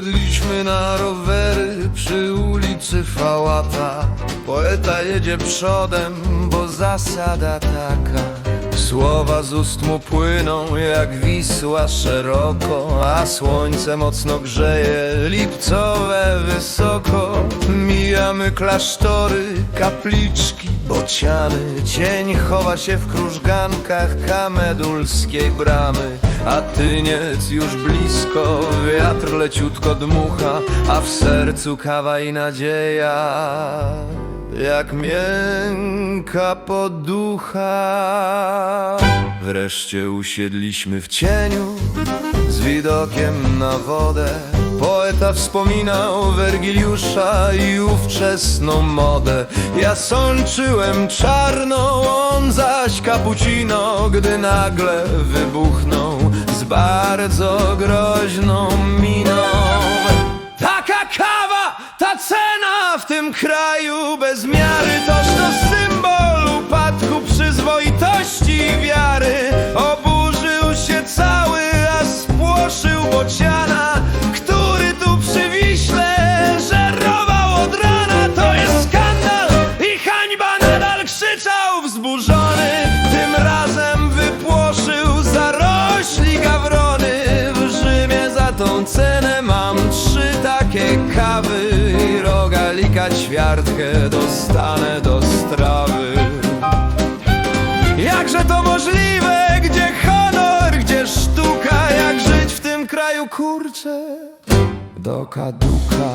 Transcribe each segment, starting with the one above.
Wsiedliśmy na rowery przy ulicy Fałata. Poeta jedzie przodem, bo zasada taka. Słowa z ust mu płyną jak Wisła szeroko A słońce mocno grzeje, lipcowe wysoko Mijamy klasztory, kapliczki, bociany Cień chowa się w krużgankach kamedulskiej bramy A tyniec już blisko, wiatr leciutko dmucha A w sercu kawa i nadzieja jak miękka poducha. Wreszcie usiedliśmy w cieniu z widokiem na wodę. Poeta wspominał Wergiliusza i ówczesną modę. Ja sączyłem czarną, on zaś cappuccino, gdy nagle wybuchnął z bardzo groźną miną. Taka kawa, ta cena w tym kraju bez miary Toż to symbol upadku przyzwoitości i wiary rogalika ćwiartkę dostanę do strawy Jakże to możliwe? Gdzie honor, gdzie sztuka? Jak żyć w tym kraju, kurczę? Do kaduka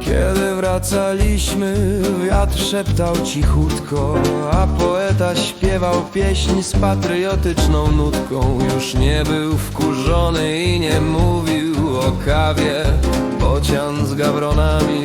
Kiedy wracaliśmy, wiatr szeptał cichutko, a poeta śpiewał pieśń z patriotyczną nutką. Już nie był wkurzony i nie mówił o kawie Bocian z gawronami